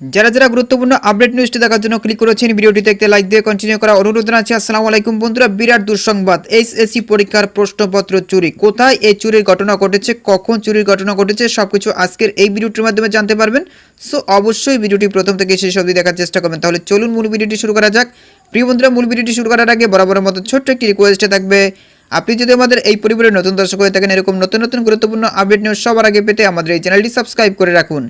যারা যারা গুরুত্বপূর্ণ আপডেট নিউজটি দেখার জন্য ক্লিক করেছেন ভিডিওটি দেখতে লাইক দিয়ে কন্টিনিউ করা অনুরোধ জানাচ্ছি। আসসালামু আলাইকুম বন্ধুরা, বিরাট দুঃসংবাদ। এইচএসসি পরীক্ষার প্রশ্নপত্র চুরি। কোথায় এই চুরির ঘটনা ঘটেছে, কখন চুরির ঘটনা ঘটেছে, সবকিছু আজকের এই ভিডিওটির মাধ্যমে জানতে পারবেন। সো অবশ্যই ভিডিওটি প্রথম থেকে শেষ অবধি দেখার চেষ্টা করবেন। তাহলে চলুন মূল ভিডিওটি শুরু করা যাক। প্রিয় বন্ধুরা, মূল ভিডিওটি শুরু করার আগে বরাবরের মতো ছোট্ট একটি রিকোয়েস্টে থাকবে, আপনি যদি আমাদের এই পরিবারের নতুন দর্শক হয়ে থাকেন, এরকম নতুন নতুন গুরুত্বপূর্ণ আপডেট নিউজ সবার আগে পেতে আমাদের এই চ্যানেলটি সাবস্ক্রাইব করে রাখুন।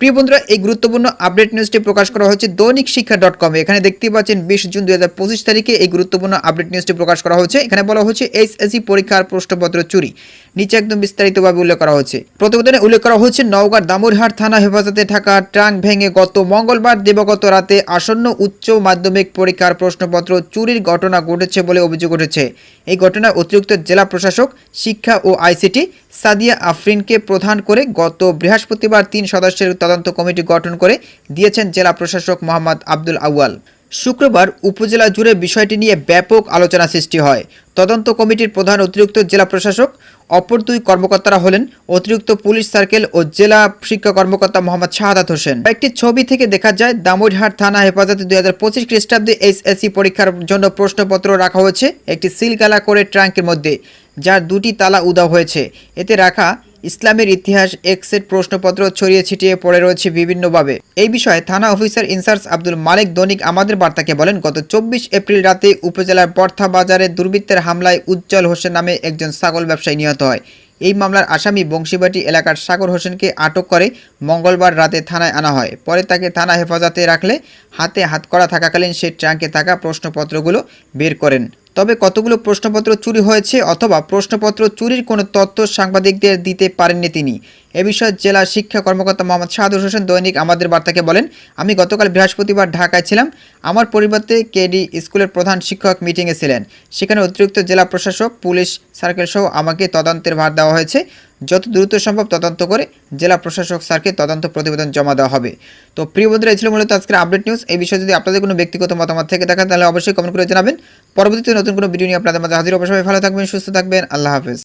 প্রিয় বন্ধুরা, এই গুরুত্বপূর্ণ আপডেট নিউজটি প্রকাশ করা হচ্ছে দৈনিক শিক্ষা ডট কমে এখানে দেখতে পাচ্ছেন বিশ জুন দুই হাজার পঁচিশ তারিখে এই গুরুত্বপূর্ণ আপডেট নিউজটি প্রকাশ করা হচ্ছে এখানে বলা হচ্ছে এইচএসসি পরীক্ষার প্রশ্নপত্র চুরি। নিচে একদম বিস্তারিতভাবে উল্লেখ করা হচ্ছে প্রতিবেদনে উল্লেখ করা হচ্ছে নওগাঁর দামুরহাট থানা হেফাজতে থাকা ট্রাঙ্ক ভেঙে গত মঙ্গলবার দেবগত রাতে আসন্ন উচ্চ মাধ্যমিক পরীক্ষার প্রশ্নপত্র চুরির ঘটনা ঘটেছে বলে অভিযোগ উঠেছে। এই ঘটনায় অতিরিক্ত জেলা প্রশাসক, শিক্ষা ও আইসিটি সাদিয়া আফরিনকে প্রধান করে গত বৃহস্পতিবার তিন সদস্যের তদন্ত কমিটি গঠন করে দিয়েছেন জেলা প্রশাসক মোহাম্মদ আব্দুল আউয়াল। শুক্রবার উপজেলা জুড়ে বিষয়টি নিয়ে ব্যাপক আলোচনা সৃষ্টি হয়। তদন্ত কমিটির প্রধান অতিরিক্ত জেলা প্রশাসক, অপর দুই কর্মকর্তারা হলেন অতিরিক্ত পুলিশ সার্কেল ও জেলা শিক্ষা কর্মকর্তা মোহাম্মদ শাহাদাত হোসেন। একটি ছবি থেকে দেখা যায় দামোদহাট থানা হেফাজতে দুই হাজার পঁচিশ খ্রিস্টাব্দে এইচএসসি পরীক্ষার জন্য প্রশ্নপত্র রাখা হয়েছে, একটি সিলগালা করে ট্রাঙ্কের মধ্যে, যার দুটি তালা উদা হয়েছে। এতে রাখা ইসলামের ইতিহাস এক্সের প্রশ্নপত্র ছড়িয়ে ছিটিয়ে পড়ে রয়েছে বিভিন্নভাবে। এই বিষয়ে থানা officer in charge Abdul Malik দনিক আমাদের বার্তাকে বলেন, গত চব্বিশ এপ্রিল রাতে উপজেলার বর্থা বাজারে দুর্বৃত্তের হামলায় উজ্জ্বল হোসেন নামে একজন ছাগল ব্যবসায়ী নিহত হয়। এই মামলার আসামি বংশীবাটি এলাকার সাগর হোসেনকে আটক করে মঙ্গলবার রাতে থানায় আনা হয়। পরে তাকে থানা হেফাজতে রাখলে হাতে হাত করা থাকাকালীন সে ট্রাঙ্কে থাকা প্রশ্নপত্রগুলো বের করেন। তবে কতগুলো প্রশ্নপত্র চুরি হয়েছে অথবা প্রশ্নপত্র চুরির কোনো তথ্য সাংবাদিকদের দিতে পারেননি তিনি? এ বিষয়ে জেলা শিক্ষা কর্মকর্তা মোহাম্মদ শাহাদুর হোসেন দৈনিক আমাদের বার্তাকে বলেন, আমি গতকাল বৃহস্পতিবার ঢাকায় ছিলাম। আমার পরিবর্তে কেডি স্কুলের প্রধান শিক্ষক মিটিংয়ে ছিলেন। সেখানে অতিরিক্ত জেলা প্রশাসক, পুলিশ সার্কেল সহ আমাকে তদন্তের ভার দেওয়া হয়েছে। যত দ্রুত সম্ভব তদন্ত করে জেলা প্রশাসক স্যারকে তদন্ত প্রতিবেদন জমা দেওয়া হবে। তো প্রিয় বন্ধুরা, এই ছিল মূলত আজকের আপডেট নিউজ এই বিষয়ে যদি আপনাদের কোনো ব্যক্তিগত মতামত থেকে থাকে তাহলে অবশ্যই কমেন্ট করে জানাবেন। পরবর্তীতে নতুন কোনো ভিডিও নিয়ে আপনাদের মাঝে হাজির অবশ্যই ভালো থাকবেন, সুস্থ থাকবেন। আল্লাহ হাফেজ।